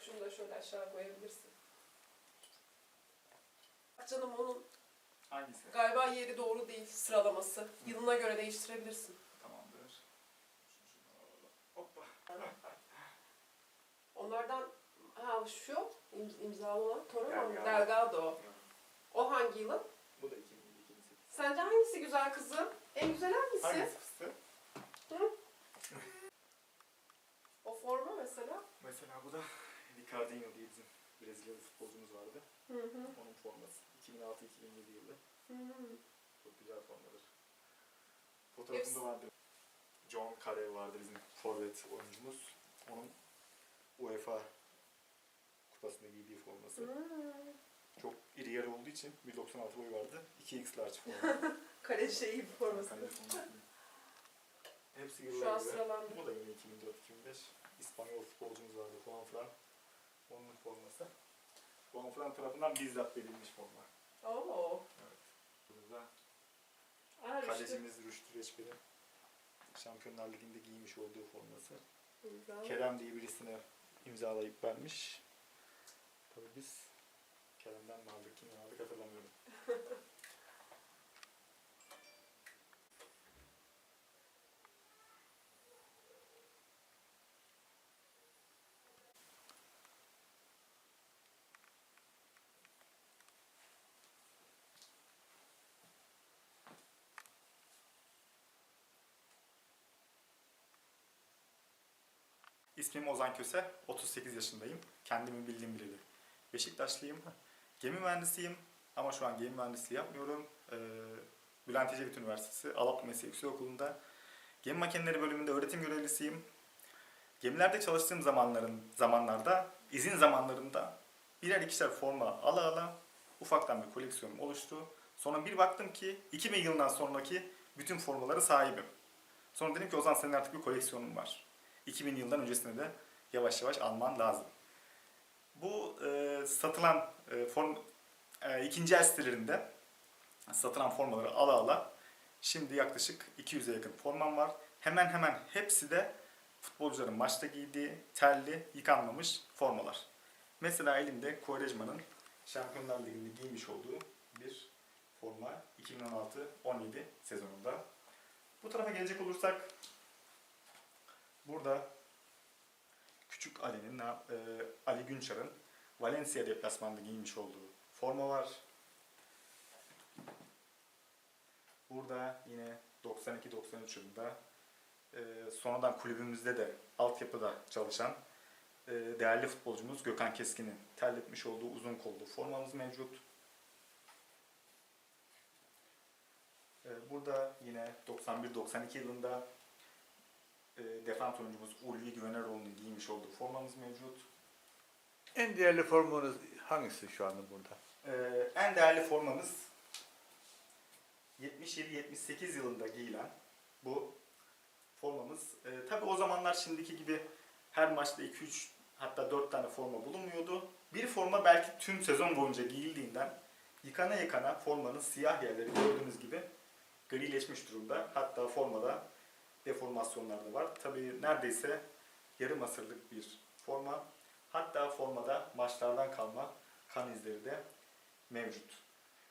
Bak şunu da şöyle aşağı koyabilirsin. Bak Canım onun Hangisi? galiba yeri doğru değil sıralaması. Yılına göre değiştirebilirsin. Tamamdır. Şunu alalım. Hoppa. Onlardan ha şu im- imzalı olan Toro mu? Delgado. Delgado. O hangi yılın? Bu da 2007 2008. Sence hangisi güzel kızım? En güzel hangisi? Hangisi fıstığı? O forma mesela. Mesela bu da Ricardinho diye bizim Brezilyalı futbolcumuz vardı. Hı hı. Onun forması. 2006-2007 yılı. Hı hı. Çok güzel formadır. Fotoğrafında vardı. John Carew vardı bizim forvet oyuncumuz. Onun UEFA kupasında giydiği forması. Hmm. Çok iri yarı olduğu için 1.96 boyu vardı. 2x large forma. Kale şeyi bir forması. Kaleci forması. Hepsi Şu yıllar an gibi. sıralandı. Bu da yine 2004-2005. İspanyol futbolcumuz vardı. Juan Fran. Onun forması. Juan Fran tarafından bizzat verilmiş forma. Oo. Burada Aa, kalecimiz Rüştü Reçber'in Şampiyonlar Ligi'nde giymiş olduğu forması. Güzel. Kerem diye birisine imzalayıp vermiş. Tabii biz Kerem'den mi aldık, kimden aldık hatırlamıyorum. İsmim Ozan Köse, 38 yaşındayım. Kendimi bildiğim bileli. Beşiktaşlıyım. Gemi mühendisiyim ama şu an gemi mühendisliği yapmıyorum. Ee, Bülent Ecevit Üniversitesi Alaplı Meslek Yüksekokulu'nda gemi makineleri bölümünde öğretim görevlisiyim. Gemilerde çalıştığım zamanların zamanlarda, izin zamanlarında birer ikişer forma ala ala ufaktan bir koleksiyonum oluştu. Sonra bir baktım ki 2000 yılından sonraki bütün formaları sahibim. Sonra dedim ki Ozan senin artık bir koleksiyonun var. 2000 yıldan öncesine de yavaş yavaş alman lazım. Bu e, satılan e, form e, ikinci el sitelerinde satılan formaları ala ala şimdi yaklaşık 200'e yakın formam var. Hemen hemen hepsi de futbolcuların maçta giydiği terli, yıkanmamış formalar. Mesela elimde Quaresma'nın Şampiyonlar Ligi'nde giymiş olduğu bir forma 2016-17 sezonunda. Bu tarafa gelecek olursak Burada Küçük Ali'nin, e, Ali Günçar'ın Valencia deplasmanında giymiş olduğu forma var. Burada yine 92-93 yılında e, sonradan kulübümüzde de altyapıda çalışan e, değerli futbolcumuz Gökhan Keskin'in terletmiş olduğu uzun kollu formamız mevcut. E, Burada yine 91-92 yılında e, defans oyuncumuz Ulvi Güveneroğlu'nun giymiş olduğu formamız mevcut. En değerli formunuz hangisi şu anda burada? Ee, en değerli formamız 77-78 yılında giyilen bu formamız. Ee, Tabi o zamanlar şimdiki gibi her maçta 2-3 hatta 4 tane forma bulunmuyordu. Bir forma belki tüm sezon boyunca giyildiğinden yıkana yıkana formanın siyah yerleri gördüğünüz gibi grileşmiş durumda. Hatta formada deformasyonlar da var. Tabi neredeyse yarım asırlık bir forma. Hatta formada maçlardan kalma kan izleri de mevcut.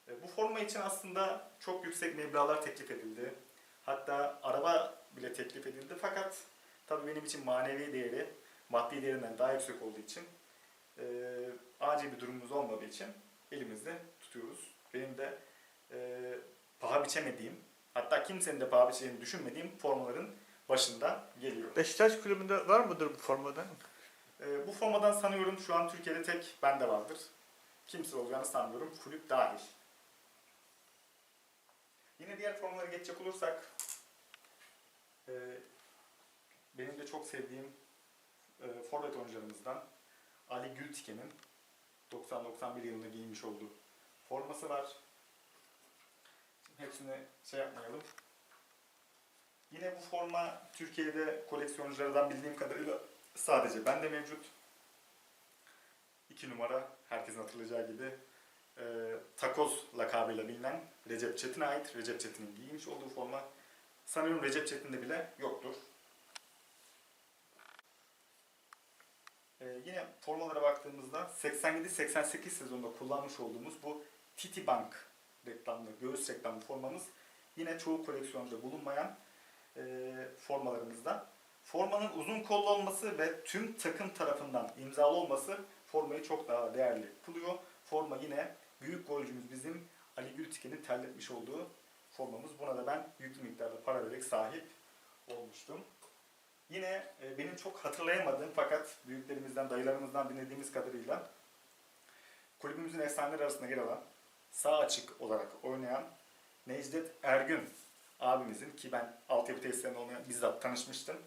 E, Bu forma için aslında çok yüksek meblağlar teklif edildi. Hatta araba bile teklif edildi fakat tabii benim için manevi değeri maddi değerinden daha yüksek olduğu için e, acil bir durumumuz olmadığı için elimizde tutuyoruz. Benim de e, paha biçemediğim hatta kimsenin de paha düşünmediğim formaların başında geliyor. Beşiktaş kulübünde var mıdır bu formadan? Ee, bu formadan sanıyorum şu an Türkiye'de tek bende vardır. Kimse olacağını sanmıyorum. Kulüp dahil. Yine diğer formalara geçecek olursak e, benim de çok sevdiğim e, forvet oyuncularımızdan Ali Gültiken'in 90-91 yılında giymiş olduğu forması var. Hepsini şey yapmayalım. Yine bu forma Türkiye'de koleksiyonculardan bildiğim kadarıyla sadece bende mevcut. 2 numara herkesin hatırlayacağı gibi e, takoz lakabıyla bilinen Recep Çetin'e ait Recep Çetin'in giymiş olduğu forma. Sanıyorum Recep Çetin'de bile yoktur. E, yine formalara baktığımızda 87-88 sezonunda kullanmış olduğumuz bu Titi Bank reklamlı, göğüs reklamlı formamız yine çoğu koleksiyonda bulunmayan e, formalarımızda. Formanın uzun kollu olması ve tüm takım tarafından imzalı olması formayı çok daha değerli kılıyor. Forma yine büyük golcümüz bizim Ali Gültiken'in terletmiş olduğu formamız. Buna da ben yüklü miktarda para vererek sahip olmuştum. Yine e, benim çok hatırlayamadığım fakat büyüklerimizden, dayılarımızdan dinlediğimiz kadarıyla kulübümüzün efsaneleri arasında yer alan sağ açık olarak oynayan Necdet Ergün abimizin ki ben altyapı tesislerinde olmayan bizzat tanışmıştım.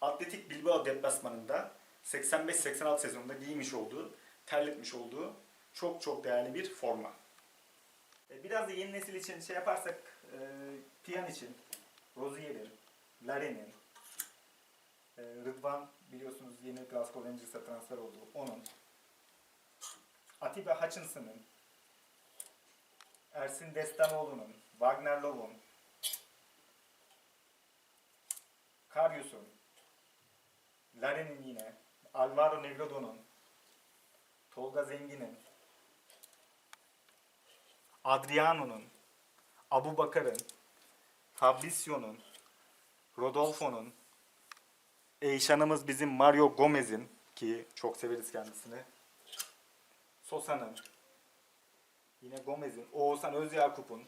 Atletik Bilbao deplasmanında 85-86 sezonunda giymiş olduğu, terletmiş olduğu çok çok değerli bir forma. E, Biraz da yeni nesil için şey yaparsak, e, Piyan için, Rozier'in, Laren'in, e, Rıdvan biliyorsunuz yeni Glasgow Rangers'a transfer oldu. Onun. Atiba Hutchinson'ın, Ersin Destanoğlu'nun, Wagner Love'un, Karius'un, Laren'in yine, Alvaro Negredo'nun, Tolga Zengin'in, Adriano'nun, Abu Bakar'ın, Fabrizio'nun, Rodolfo'nun, Eyşan'ımız bizim Mario Gomez'in ki çok severiz kendisini. Sosa'nın, yine Gomez'in, Oğuzhan Özyakup'un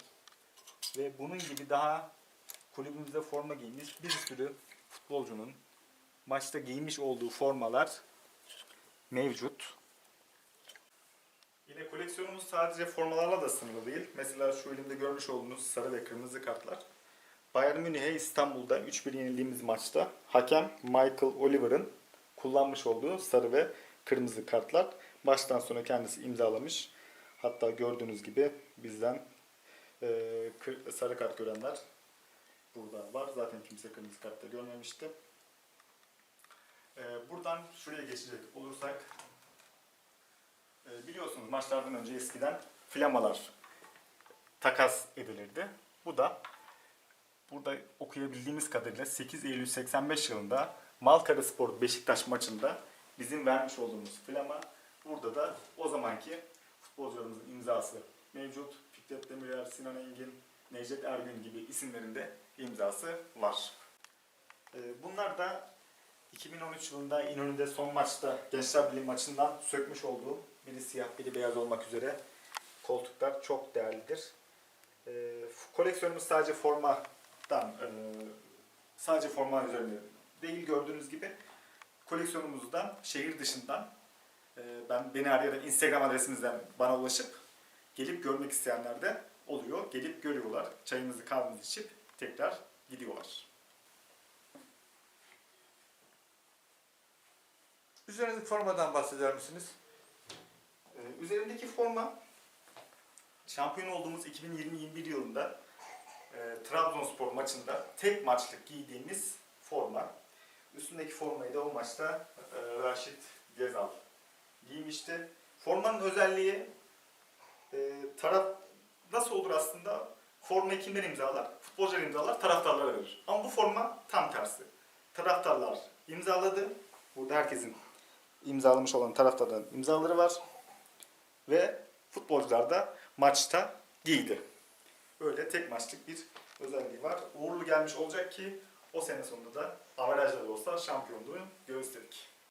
ve bunun gibi daha kulübümüzde forma giymiş bir sürü futbolcunun maçta giymiş olduğu formalar mevcut. Yine koleksiyonumuz sadece formalarla da sınırlı değil. Mesela şu elimde görmüş olduğunuz sarı ve kırmızı kartlar. Bayern Münih'e İstanbul'da 3-1 yenildiğimiz maçta hakem Michael Oliver'ın kullanmış olduğu sarı ve kırmızı kartlar. Maçtan sonra kendisi imzalamış. Hatta gördüğünüz gibi bizden e, sarı kart görenler burada var. Zaten kimse kırmızı kartta görmemişti. E, buradan şuraya geçecek olursak e, biliyorsunuz maçlardan önce eskiden flamalar takas edilirdi. Bu da burada okuyabildiğimiz kadarıyla 8 Eylül 85 yılında Malkara Spor Beşiktaş maçında bizim vermiş olduğumuz flama burada da o zamanki futbolcularımızın imzası mevcut. Fikret Demirer, Sinan Engin, Necdet Ergün gibi isimlerinde imzası var. Ee, Bunlar da 2013 yılında İnönü'de son maçta Gençler Birliği maçından sökmüş olduğum biri siyah biri beyaz olmak üzere koltuklar çok değerlidir. Ee, koleksiyonumuz sadece formadan, e, sadece forma üzerine değil gördüğünüz gibi koleksiyonumuzdan şehir dışından ben beni arayarak Instagram adresimizden bana ulaşıp gelip görmek isteyenler de oluyor. Gelip görüyorlar. Çayımızı kahvemizi içip tekrar gidiyorlar. Üzerinizdeki formadan bahseder misiniz? Ee, Üzerimdeki forma şampiyon olduğumuz 2020-21 yılında e, Trabzonspor maçında tek maçlık giydiğimiz forma. Üstündeki formayı da o maçta e, Raşit Gezal giymişti. Formanın özelliği e, taraf nasıl olur aslında? Formayı kimden imzalar? Futbolcular imzalar, taraftarlara verir. Ama bu forma tam tersi. Taraftarlar imzaladı. Burada herkesin imzalamış olan taraftarların imzaları var ve futbolcular da maçta giydi. Böyle tek maçlık bir özelliği var. Uğurlu gelmiş olacak ki o sene sonunda da averajla da olsa şampiyonluğu göğüsledik.